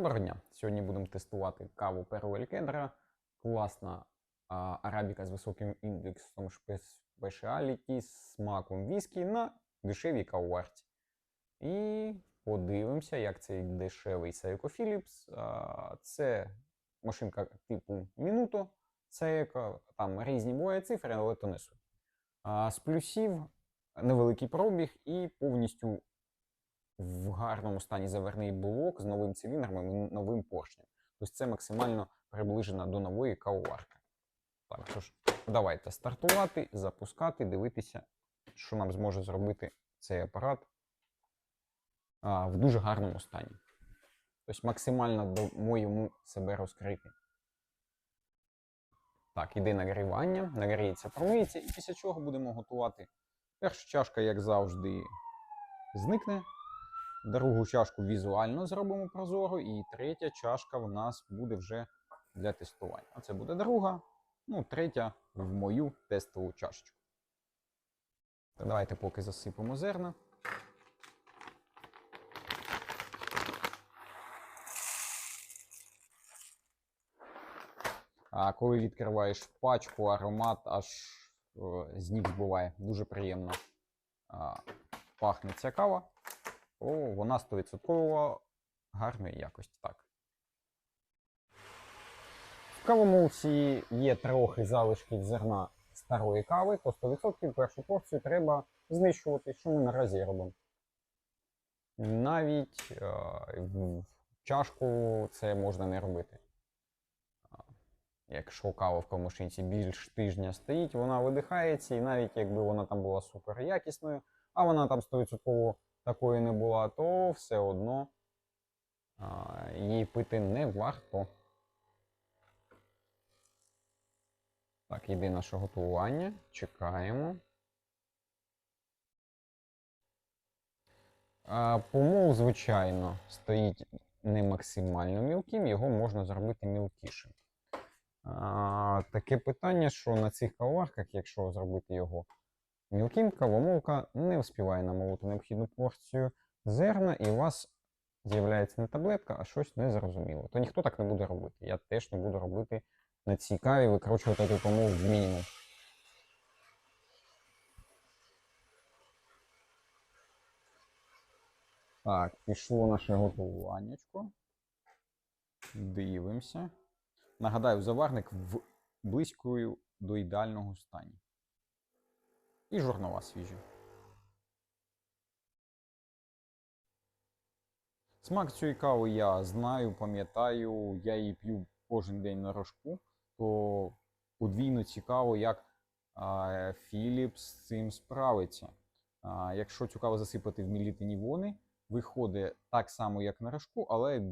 Доброго дня! Сьогодні будемо тестувати каву Перуель Кедра. Класна а, арабіка з високим індексом спешіаліті, з смаком віскі на дешевій кавоварці. І подивимося, як цей дешевий Seiko Philips. А, це машинка типу Minuto. Seiko, там різні бувають цифри, але то не суть. А, з плюсів невеликий пробіг і повністю в гарному стані заверний блок з новим циліндром і новим поршнем. Тобто це максимально приближено до нової кавоварки. Так, тож, давайте стартувати, запускати, дивитися, що нам зможе зробити цей апарат а, в дуже гарному стані. Тобто максимально дамо йому себе розкрити. Так, іде нагрівання, нагріється, промиється, і після чого будемо готувати. Перша чашка, як завжди, зникне. Другу чашку візуально зробимо прозоро, і третя чашка в нас буде вже для тестування. Оце буде друга, ну, третя в мою тестову чашечку. То давайте поки засипемо зерна. А коли відкриваєш пачку, аромат аж о, з ніг збиває. Дуже приємно а, пахне ця кава. О, вона 100% гарної якості. Так. В кавомолці є трохи залишків зерна старої кави, то 100% першу порцію треба знищувати, що ми наразі робимо. Навіть е, чашку це можна не робити. Якщо кава в кавомашинці більш тижня стоїть, вона видихається, і навіть якби вона там була супер якісною, а вона там 100% такої не була, то все одно а, її пити не варто. Так, йде наше готування. Чекаємо. Помол, звичайно, стоїть не максимально мілким, його можна зробити мілкішим. А, таке питання, що на цих кавоварках, якщо зробити його мілким, кавомолка не вспіває намолоти необхідну порцію зерна, і у вас з'являється не таблетка, а щось незрозуміле. То ніхто так не буде робити. Я теж не буду робити на цій каві, викручувати той помол в мінімум. Так, пішло наше готуваннячко. Дивимося. Нагадаю, заварник в близькою до ідеального стані. І жорнова свіжі. Смак цієї кави я знаю, пам'ятаю, я її п'ю кожен день на рожку, то подвійно цікаво, як Філіпс з цим справиться. А, якщо цю каву засипати в мілітині вони, виходить так само, як на рожку, але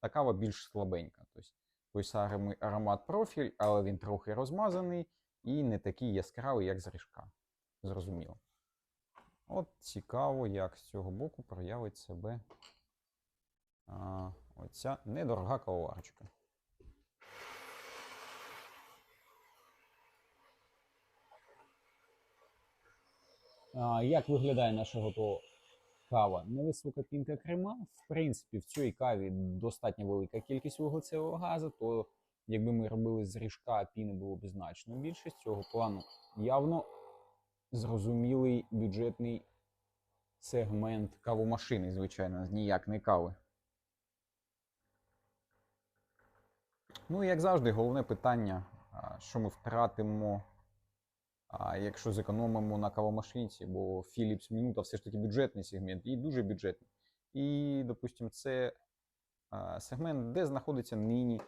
та кава більш слабенька. Тобто той аромат профіль, але він трохи розмазаний і не такий яскравий, як з ріжка. Зрозуміло. От цікаво, як з цього боку проявить себе а, оця недорога кавоварочка. А, як виглядає наша готова кава? Невисока пінка крема. В принципі, в цій каві достатньо велика кількість вуглецевого газу, то якби ми робили з ріжка, піни було б значно більше. З цього плану явно зрозумілий бюджетний сегмент кавомашини, звичайно, ніяк не кави. Ну і як завжди, головне питання, що ми втратимо, якщо зекономимо на кавомашинці, бо Philips Minuta все ж таки бюджетний сегмент і дуже бюджетний. І, допустимо, це сегмент, де знаходиться нині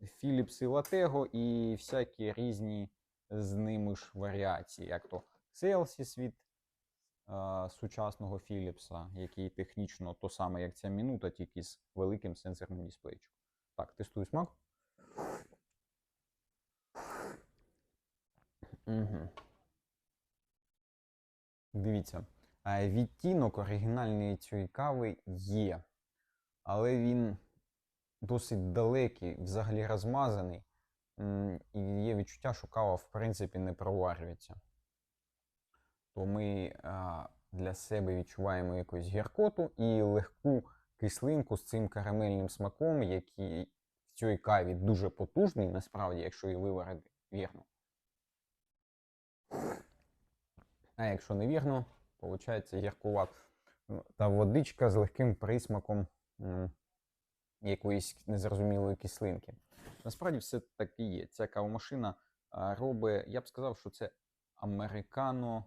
Philips і Latego і всякі різні з ними ж варіації, як то Celsius від а, сучасного Philips, який технічно то саме, як ця минута, тільки з великим сенсорним дисплейчиком. Так, тестую смак. Угу. Дивіться, відтінок оригінальної цієї кави є, але він досить далекий, взагалі розмазаний. І є відчуття, що кава в принципі не проварюється. То ми а, для себе відчуваємо якусь гіркоту і легку кислинку з цим карамельним смаком, який в цій каві дуже потужний, насправді, якщо її виварити вірно. А якщо не вірно, виходить гіркуват. Ну, Та водичка з легким присмаком м, якоїсь незрозумілої кислинки. Насправді все так і є. Ця кавомашина робить, я б сказав, що це американо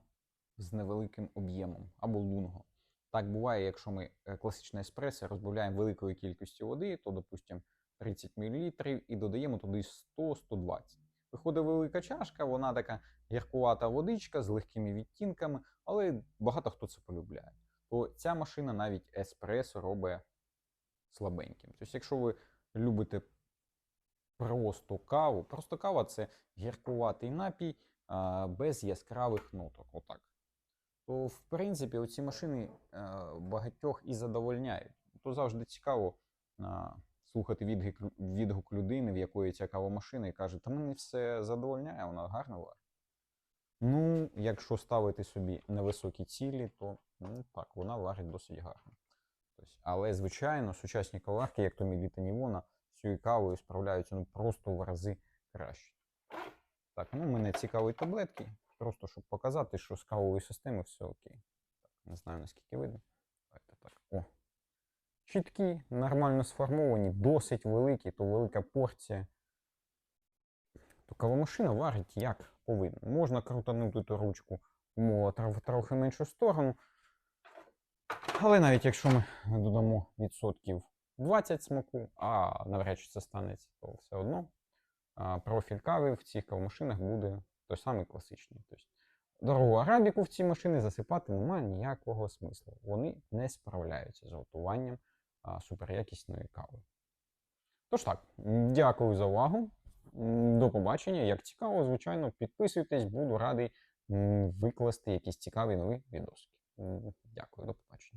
з невеликим об'ємом або лунго. Так буває, якщо ми е, класичне еспресо розбавляємо великою кількістю води, то, допустимо, 30 мл і додаємо туди 100-120. Виходить велика чашка, вона така гіркувата водичка з легкими відтінками, але багато хто це полюбляє. То ця машина навіть еспресо робить слабеньким. Тобто, якщо ви любите просто каву, просто кава це гіркуватий напій без яскравих ноток. Отак. То, в принципі, оці машини е, багатьох і задовольняють. То завжди цікаво слухати відгук, відгук людини, в якої ця кавомашина, і каже, та мене все задовольняє, вона гарно варить. Ну, якщо ставити собі невисокі цілі, то ну, так, вона варить досить гарно. Тобто, але, звичайно, сучасні каварки, як то Міліта Нівона, цією кавою справляються ну, просто в рази краще. Так, ну мене цікавить таблетки, просто щоб показати, що з кавовою системою все окей. Так, не знаю наскільки видно. Давайте так. О. Чіткі, нормально сформовані, досить великі, то велика порція. То кавомашина варить як повинно. Можна крутанути ту ручку умова трохи меншу сторону. Але навіть якщо ми додамо відсотків 20 смаку, а навряд чи це станеться, то все одно профіль кави в цих кавомашинах буде той самий класичний. Тобто, дорогу арабіку в ці машини засипати немає ніякого смислу. Вони не справляються з готуванням суперякісної кави. Тож так, дякую за увагу. До побачення. Як цікаво, звичайно, підписуйтесь, буду радий викласти якісь цікаві нові відоси. М, Дякую, до побачення.